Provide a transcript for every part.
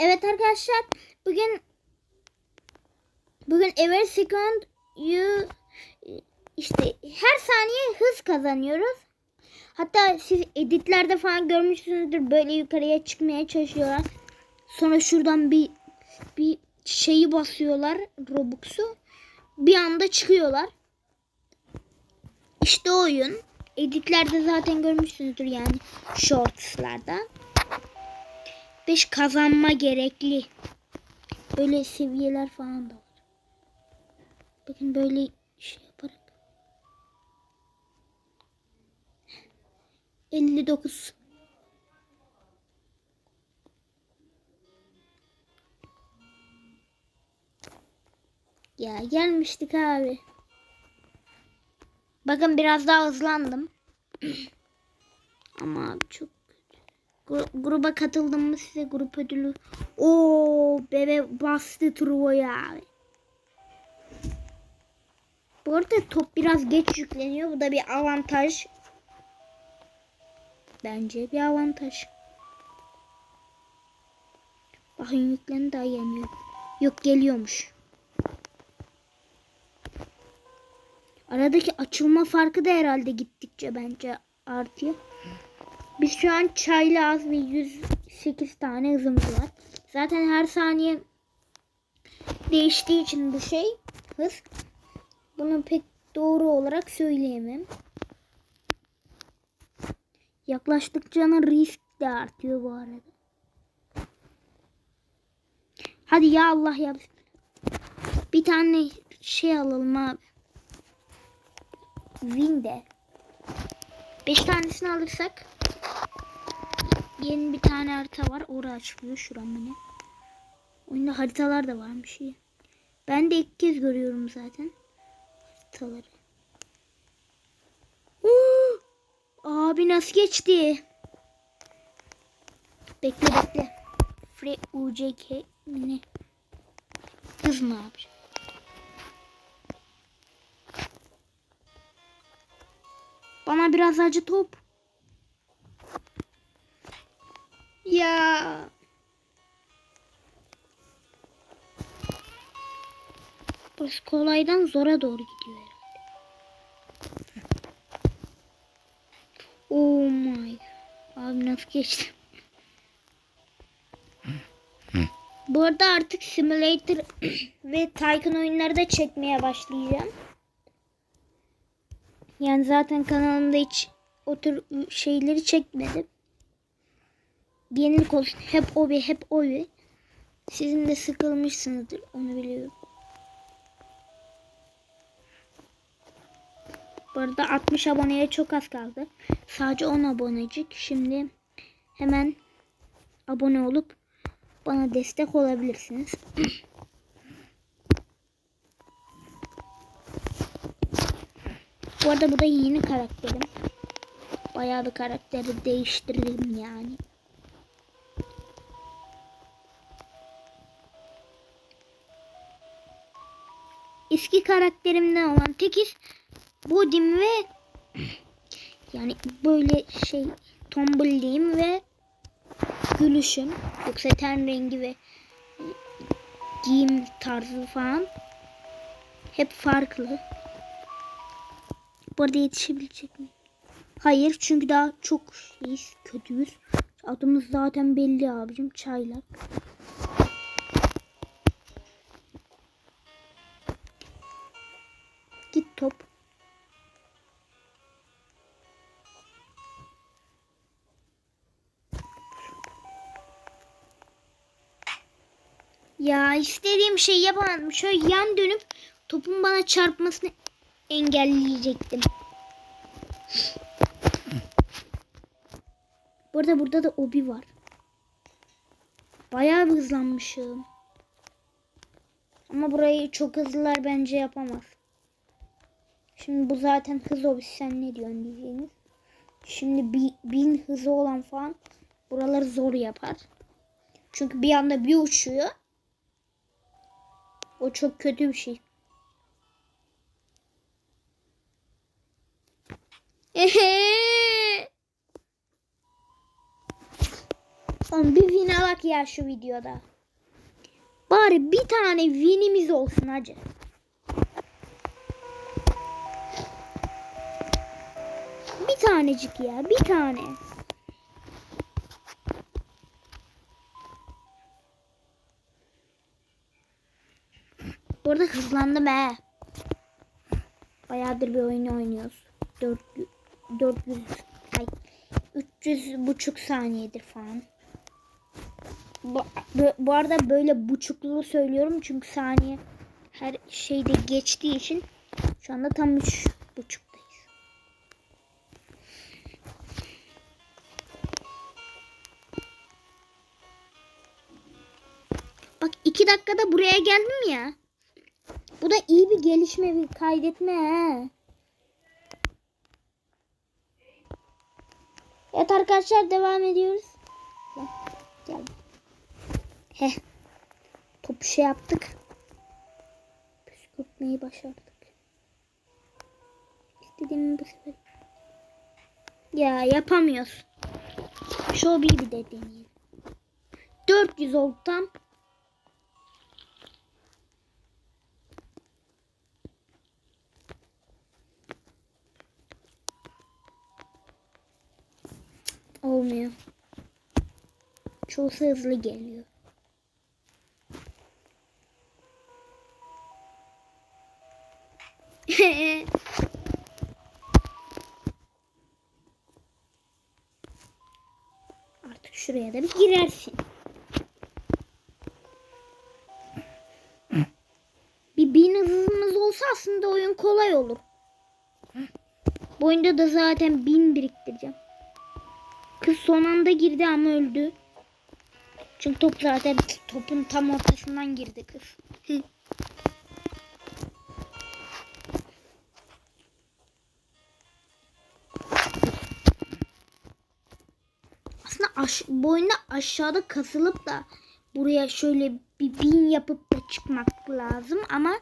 Evet arkadaşlar bugün bugün every second you işte her saniye hız kazanıyoruz. Hatta siz editlerde falan görmüşsünüzdür böyle yukarıya çıkmaya çalışıyorlar. Sonra şuradan bir bir şeyi basıyorlar Robux'u. Bir anda çıkıyorlar. İşte oyun. Editlerde zaten görmüşsünüzdür yani shortslarda. 5 kazanma gerekli. Böyle seviyeler falan da var. Bakın böyle şey yaparak. 59. Ya gelmiştik abi. Bakın biraz daha hızlandım. Ama abi çok gruba katıldım mı size grup ödülü. Oo bebe bastı abi. Bu arada top biraz geç yükleniyor. Bu da bir avantaj. Bence bir avantaj. Bakın yüklendi daha gelmiyor. Yok geliyormuş. Aradaki açılma farkı da herhalde gittikçe bence artıyor. Biz şu an çayla az ve 108 tane hızımız var. Zaten her saniye değiştiği için bu şey hız. Bunu pek doğru olarak söyleyemem. Yaklaştıkça risk de artıyor bu arada. Hadi ya Allah ya. Bir tane şey alalım abi. Winde. 5 tanesini alırsak yeni bir tane harita var. Orası açılıyor şuram ne? Oyunda haritalar da varmış. Ben de ilk kez görüyorum zaten haritaları. Huu! Abi nasıl geçti? Bekle bekle. Free UCK ne? Kız mı abi? Bana biraz acı top. Ya. Burası kolaydan zora doğru gidiyor. Oh my. Abi nasıl geçti? Bu arada artık simulator ve Tycoon oyunları da çekmeye başlayacağım. Yani zaten kanalımda hiç o tür şeyleri çekmedim. Yenilik olsun. Hep obi, hep obi. Sizin de sıkılmışsınızdır. Onu biliyorum. Bu arada 60 aboneye çok az kaldı. Sadece 10 abonecik. Şimdi hemen abone olup bana destek olabilirsiniz. Bu arada bu da yeni karakterim. Bayağı bir karakteri değiştirdim yani. Eski karakterimden olan tekiz bodim ve yani böyle şey tombulliyim ve gülüşüm yoksa ten rengi ve giyim tarzı falan hep farklı. Bu arada yetişebilecek mi? Hayır çünkü daha çok şeyiz, kötüyüz. Adımız zaten belli abicim. Çaylak. Ya istediğim şeyi yapamadım. Şöyle yan dönüp topun bana çarpmasını engelleyecektim. Bu arada burada da obi var. Bayağı hızlanmışım. Ama burayı çok hızlılar bence yapamaz. Şimdi bu zaten hız obisi sen ne diyorsun diyeceğiniz. Şimdi bi, bin hızı olan falan buraları zor yapar. Çünkü bir anda bir uçuyor. O çok kötü bir şey. Oğlum bir win alak ya şu videoda. Bari bir tane winimiz olsun hacı. Bir tanecik ya bir tane. Arada hızlandım he. Bayağıdır bir oyun oynuyoruz. 400, 400 ay 300 buçuk saniyedir falan. Bu, bu, bu arada böyle buçuklu söylüyorum çünkü saniye her şeyde geçtiği için şu anda tam üç buçuktayız. Bak iki dakikada buraya geldim ya. Bu da iyi bir gelişme bir kaydetme he. Evet arkadaşlar devam ediyoruz. Gel. Gel. Heh. Topu şey yaptık. Püskürtmeyi başardık. İstediğimi bu sefer. Ya yapamıyoruz. Şu bir de deneyelim. 400 oldu Olmuyor. Çok hızlı geliyor. Artık şuraya da bir girersin. Bir bin hızımız olsa aslında oyun kolay olur. Bu oyunda da zaten bin biriktireceğim. Kız son anda girdi ama öldü. Çünkü top zaten topun tam ortasından girdi kız. Aslında aş bu oyunda aşağıda kasılıp da buraya şöyle bir bin yapıp da çıkmak lazım ama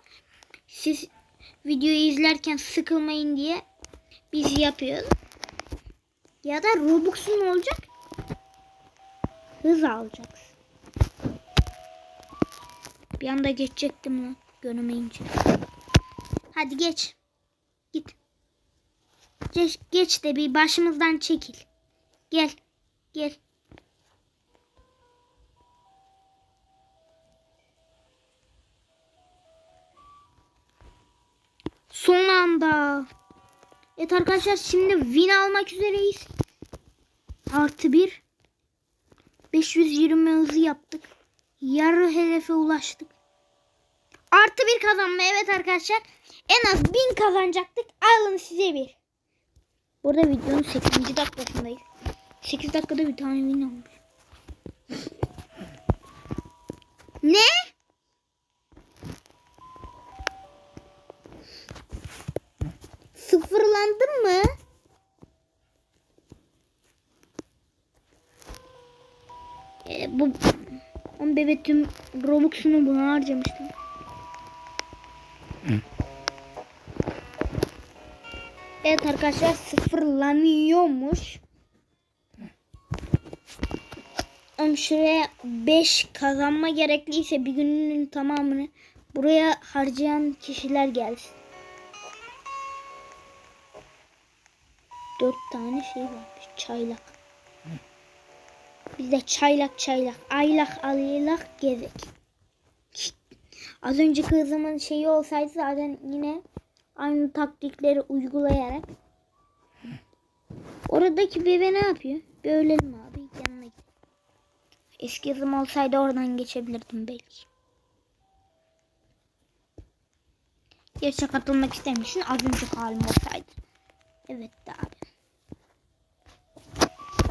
siz videoyu izlerken sıkılmayın diye biz yapıyoruz. Ya da Robux'un olacak. Hız alacaksın. Bir anda geçecektim lan görmeyince. Hadi geç. Git. Geç, geç de bir başımızdan çekil. Gel. Gel. Son anda. Evet arkadaşlar şimdi win almak üzereyiz. Artı bir. 520 hızı yaptık. Yarı hedefe ulaştık. Artı bir kazanma evet arkadaşlar. En az 1000 kazanacaktık. Alın size bir. Burada videonun 8. dakikasındayız. 8 dakikada bir tane win olmuş. Ne? Sıfırlandın mı? Ee, bu on bebek tüm Robux'unu buna harcamıştım. Evet arkadaşlar sıfırlanıyormuş. Ama şuraya 5 kazanma gerekliyse bir günün tamamını buraya harcayan kişiler gelsin. 4 tane şey varmış. Çaylak. Biz de çaylak çaylak, aylak aylak gezek. Az önceki kızımın şeyi olsaydı zaten yine aynı taktikleri uygulayarak. Oradaki bebe ne yapıyor? Bir ölelim abi yanına git. Eski kızım olsaydı oradan geçebilirdim belki. Yarışa katılmak istemişsin az önceki halim olsaydı. Evet abi.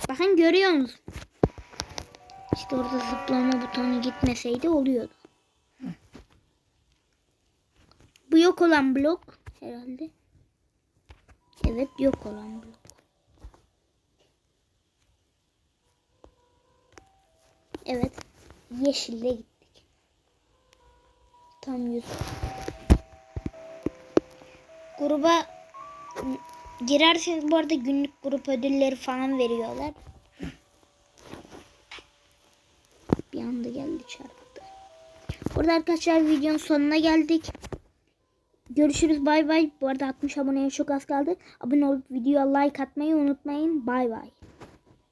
Bakın görüyor musun? İşte orada zıplama butonu gitmeseydi oluyordu. Bu yok olan blok herhalde. Evet yok olan blok. Evet. Yeşille gittik. Tam yüz. Gruba girerseniz bu arada günlük grup ödülleri falan veriyorlar. anda geldi çarptı. Burada arkadaşlar videonun sonuna geldik. Görüşürüz bay bay. Bu arada 60 aboneye çok az kaldı. Abone olup videoya like atmayı unutmayın. Bay bay.